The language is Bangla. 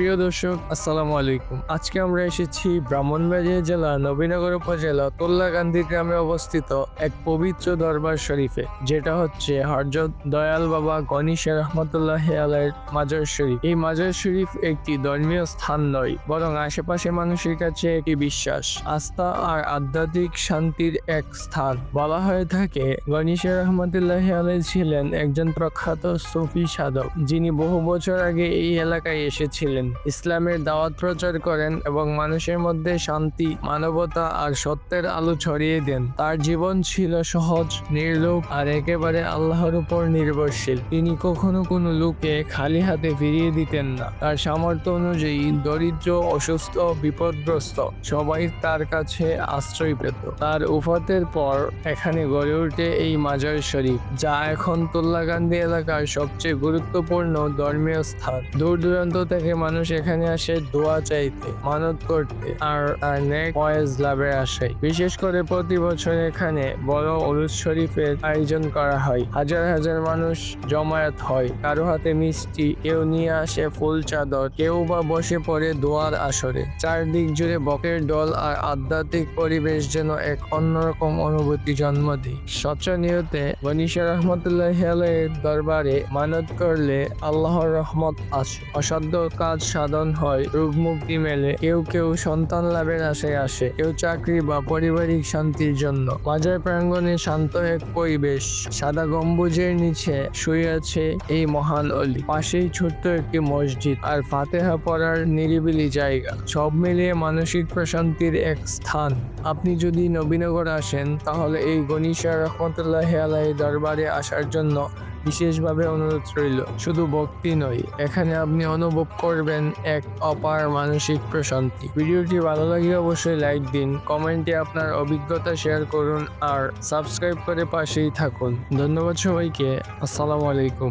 প্রিয় দর্শক, আসসালামু আলাইকুম। আজকে আমরা এসেছি ব্রাহ্মণবাড়িয়া জেলা, নবীনগর উপজেলা তোল্লাকান্দি গ্রামে অবস্থিত এক পবিত্র দরবার শরীফে, যেটা হচ্ছে হরজত দয়াল বাবা গণেশ রহমতুল্লাহ আলাইয়ের মাজার শরীফ। এই মাজার শরীফ একটি ধর্মীয় স্থান নয়, বরং আশেপাশে মানুষের কাছে একটি বিশ্বাস, আস্থা আর আধ্যাত্মিক শান্তির এক স্থান। বলা হয়ে থাকে গণেশ রহমতুল্লাহ আলাই ছিলেন একজন প্রখ্যাত সুফি সাধক, যিনি বহু বছর আগে এই এলাকায় এসেছিলেন। ইসলামের দাওয়াত প্রচার করেন এবং মানুষের মধ্যে শান্তি, মানবতা আর সত্যের আলো ছড়িয়ে দেন। তার জীবন ছিল সহজ, নির্লোভ আর একেবারে আল্লাহর উপর নির্ভরশীল। তিনি কখনো কোনো লোককে খালি হাতে ফিরিয়ে দিতেন না। তার সামর্থ্য অনুযায়ী দরিদ্র, অসুস্থ, বিপদগ্রস্ত সবাই তার কাছে আশ্রয় পেত। তার উফাতের পর এখানে গড়ে ওঠে এই মাজার শরীফ, যা এখন তোল্লাকান্দি এলাকার সবচেয়ে গুরুত্বপূর্ণ ধর্মীয় স্থান। দূর দূরান্ত থেকে মানুষ এখানে আসে দোয়া চাইতে, মানত করতে আর তার নেক ফয়েজ লাভের আশায় বিশেষ করে প্রতি বছর এখানে বড় উরুস শরীফের আয়োজন করা হয়। হাজার হাজার মানুষ জমায়েত হয়। কারও হাতে মিষ্টি, কেউ নিয়ে আসে ফুল চাদর, কেউ বা বসে পড়ে দোয়ার আসরে। চারদিক জুড়ে বকের দল আর আধ্যাত্মিক পরিবেশ যেন এক অন্যরকম অনুভূতি জন্ম দেয়। স্বচ্ছ নিয়তে গণিশা রহমতুল্লাহ দরবারে মানত করলে আল্লাহর রহমত আসে। অসাধ্য কাজ সাধন হয় রোগ মুক্তি মেলে। কেউ কেউ সন্তান লাভের আশায় আসে। কেউ চাকরি বা পারিবারিক শান্তির জন্য। মাজার প্রাঙ্গণে শান্ত এক পরিবেশ। সাদা গম্বুজের নিচে শুয়ে আছে এই মহান অলি। পাশেই ছোট্ট একটি মসজিদ আর ফাতেহা পড়ার নিরিবিলি জায়গা। সব মিলিয়ে মানসিক প্রশান্তির এক স্থান। আপনি যদি নবীনগর আসেন, তাহলে এই গণিশা রহমতুল্লাহ আলাই দরবারে আসার জন্য বিশেষভাবে অনুরোধ রইল, শুধু ভক্তি নয়, এখানে আপনি অনুভব করবেন এক অপার মানসিক প্রশান্তি। ভিডিওটি ভালো লাগলে অবশ্যই লাইক দিন, কমেন্টে আপনার অভিজ্ঞতা শেয়ার করুন আর সাবস্ক্রাইব করে পাশেই থাকুন। ধন্যবাদ সবাইকে, আসসালামু আলাইকুম।